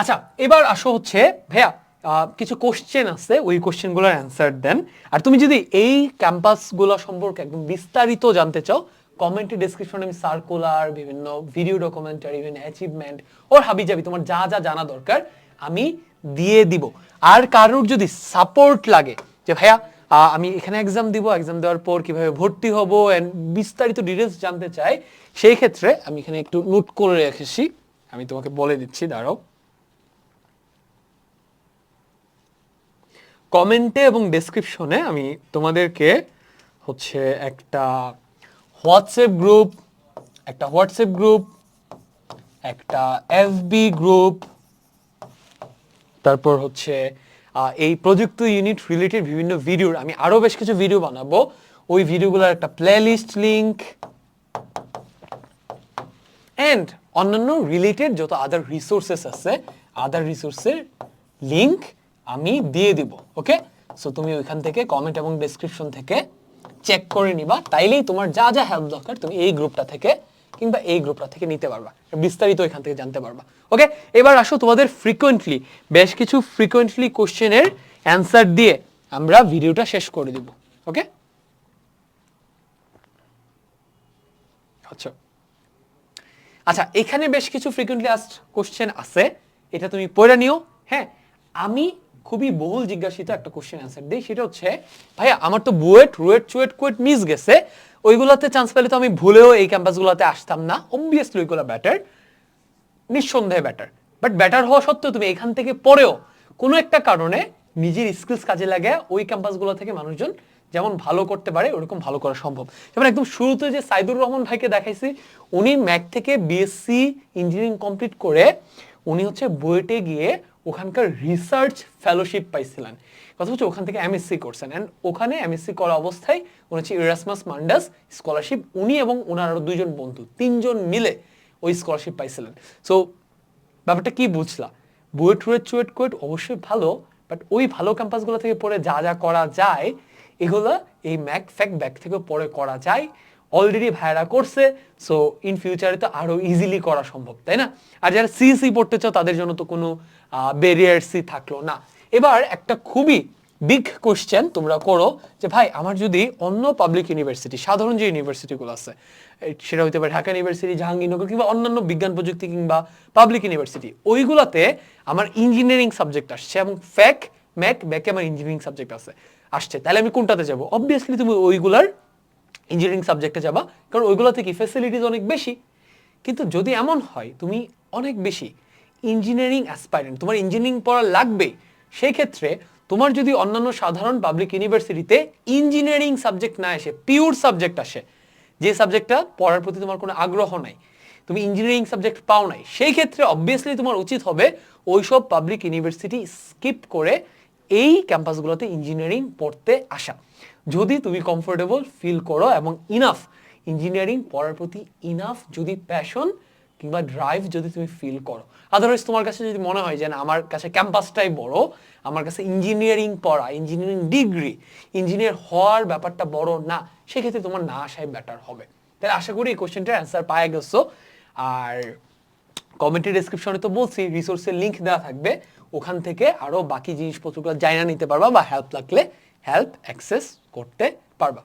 আচ্ছা এবার আসো হচ্ছে, ভাইয়া কিছু কোশ্চেন আছে, ওই কোশ্চেনগুলোর অ্যান্সার দেন। আর তুমি যদি এই ক্যাম্পাসগুলো সম্পর্কে একদম বিস্তারিত জানতে চাও কমেন্টে ডিসক্রিপশনে আমি সার্কুলার বিভিন্ন ভিডিও ডকুমেন্টারি বিভিন্ন অ্যাচিভমেন্ট ওর হাবি যাবি তোমার যা যা জানা দরকার, আমি দিয়ে দিব। আর কারোর যদি সাপোর্ট লাগে, যে ভাইয়া আমি এখানে এক্সাম দিব এক্সাম দেওয়ার পর কীভাবে ভর্তি হব এন্ড বিস্তারিত ডিটেলস জানতে চাই, সেই ক্ষেত্রে আমি এখানে একটু নোট করে রেখেছি। আমি তোমাকে বলে দিচ্ছি, দাঁড়াও। কমেন্টে এবং ডেসক্রিপশনে আমি তোমাদেরকে হচ্ছে একটা হোয়াটসঅ্যাপ গ্রুপ, একটা হোয়াটসঅ্যাপ গ্রুপ, একটা এফবি গ্রুপ, তারপর হচ্ছে এই প্রযুক্তি ইউনিট রিলেটেড বিভিন্ন ভিডিওর, আমি আরও বেশ কিছু ভিডিও বানাবো। ওই ভিডিওগুলোর একটা প্লেলিস্ট লিঙ্ক অ্যান্ড অন্যান্য রিলেটেড যত আদার রিসোর্সেস আছে আদার রিসোর্সের লিংক আমি দিয়ে দিব ওকে সো তুমি ওইখান থেকে কমেন্ট এবং ডেসক্রিপশন থেকে চেক করে নিবা, তাইলেই তোমার যা যা হেল্প দরকার তুমি এই গ্রুপটা থেকে কিংবা এই গ্রুপটা থেকে নিতে পারবা, বিস্তারিত এখান থেকে জানতে পারবা ওকে এবার আসো তোমাদের ফ্রিকোয়েন্টলি বেশ কিছু ফ্রিকোয়েন্টলি কোশ্চেনের অ্যান্সার দিয়ে আমরা ভিডিওটা শেষ করে দিব ওকে আচ্ছা। আচ্ছা এখানে বেশ কিছু ফ্রিকুয়েন্টলি আস্ট কোশ্চেন আছে, এটা তুমি পড়ে নিও হ্যাঁ? আমি খুবই বহুল জিজ্ঞাসিত একটা কোশ্চেন অ্যান্সার দিই। সেটা হচ্ছে, ভাইয়া, আমার তো বুয়েট, রুয়েট, চুয়েট, কুয়েট মিস গেছে। ওইগুলোতে চান্স পেলে তো আমি ভুলেও এই ক্যাম্পাসগুলোতে আসতাম না। অবভিয়াসলি ওইগুলো ব্যাটার নিঃসন্দেহে ব্যাটার বাট ব্যাটার হওয়া সত্ত্বেও তুমি এখান থেকে পরেও কোনো একটা কারণে নিজের স্কিলস কাজে লাগে ওই ক্যাম্পাসগুলো থেকে মানুষজন যেমন ভালো করতে পারে, ওরকম ভালো করা সম্ভব। যেমন একদম শুরুতে যে সাইদুর রহমান ভাইকে দেখাইছি, উনি ম্যাক থেকে বিএসসি ইঞ্জিনিয়ারিং কমপ্লিট করে উনি হচ্ছে বুয়েটে গিয়ে ওখানকার রিসার্চ ফেলোশিপ পাইছিলেন। কথা হচ্ছে ওখান থেকে এমএসসি করছেন। অ্যান্ড ওখানে এমএসসি করা অবস্থায় উনি হচ্ছে ইরাসমাস মান্ডাস স্কলারশিপ উনি এবং ওনার আরও দুইজন বন্ধু, তিনজন মিলে ওই স্কলারশিপ পাইছিলেন। সো ব্যাপারটা কি বুঝলা? বুয়েট রুয়েট চুয়েট কুয়েট অবশ্যই ভালো বাট ওই ভালো ক্যাম্পাসগুলো থেকে পড়ে যা যা করা যায়, এগুলো এই ম্যাক ফ্যাক ব্যাক থেকে পড়ে করা যায়। অলরেডি ভাইরা করছে সো ইন ফিউচারে তো আরও ইজিলি করা সম্ভব, তাই না? আর যারা সিএসি পড়তে চাও, তাদের জন্য তো কোনো ব্যারিয়ার্সই থাকল না। এবার একটা খুবই বিগ কোশ্চেন তোমরা করো, যে ভাই, আমার যদি অন্য পাবলিক ইউনিভার্সিটি সাধারণ যে ইউনিভার্সিটিগুলো আছে সেটা হতে পারে ঢাকা ইউনিভার্সিটি জাহাঙ্গীরনগর, কিংবা অন্যান্য বিজ্ঞান প্রযুক্তি কিংবা পাবলিক ইউনিভার্সিটি ওইগুলোতে আমার ইঞ্জিনিয়ারিং সাবজেক্ট আসছে এবং ফ্যাক ম্যাক ব্যাকে আমার ইঞ্জিনিয়ারিং সাবজেক্ট আছে, আসছে। তাহলে আমি কোনটাতে যাব? অবভিয়াসলি তুমি ওইগুলার ইঞ্জিনিয়ারিং সাবজেক্টে যাবা, কারণ ওইগুলোতে কি ফ্যাসিলিটিস অনেক বেশি। কিন্তু যদি এমন হয়, তুমি অনেক বেশি ইঞ্জিনিয়ারিং অ্যাসপাইরেন্ট তোমার ইঞ্জিনিয়ারিং পড়া লাগবে সেই ক্ষেত্রে তোমার যদি অন্যান্য সাধারণ পাবলিক ইউনিভার্সিটিতে ইঞ্জিনিয়ারিং সাবজেক্ট না এসে পিওর সাবজেক্ট আসে, যে সাবজেক্টটা পড়ার প্রতি তোমার কোনো আগ্রহ নাই, তুমি ইঞ্জিনিয়ারিং সাবজেক্ট পাও নাই, সেই ক্ষেত্রে অবভিয়াসলি তোমার উচিত হবে ওইসব পাবলিক ইউনিভার্সিটি স্কিপ করে এই ক্যাম্পাসগুলোতে ইঞ্জিনিয়ারিং পড়তে আসা। যদি তুমি কমফোর্টেবল ফিল করো এবং ইনাফ ইঞ্জিনিয়ারিং পড়ার প্রতি ইনাফ যদি প্যাশন কিংবা ড্রাইভ যদি তুমি ফিল করো। আদারওয়াইজ তোমার কাছে যদি মনে হয় যে না, আমার কাছে ক্যাম্পাসটাই বড়, আমার কাছে ইঞ্জিনিয়ারিং পড়া ইঞ্জিনিয়ারিং ডিগ্রি ইঞ্জিনিয়ার হওয়ার ব্যাপারটা বড় না, সেক্ষেত্রে তোমার না আসাই বেটার হবে। তাহলে আশা করি এই কোশ্চেনটার অ্যান্সার পায়ে গেছো। আর কমেন্টের ডিসক্রিপশনে তো বলছি রিসোর্সের লিঙ্ক দেওয়া থাকবে। ওখান থেকে আরও বাকি জিনিসপত্রগুলো জানা নিতে পারবা বা হেল্প লাগলে হেল্প অ্যাক্সেস করতে পারবা।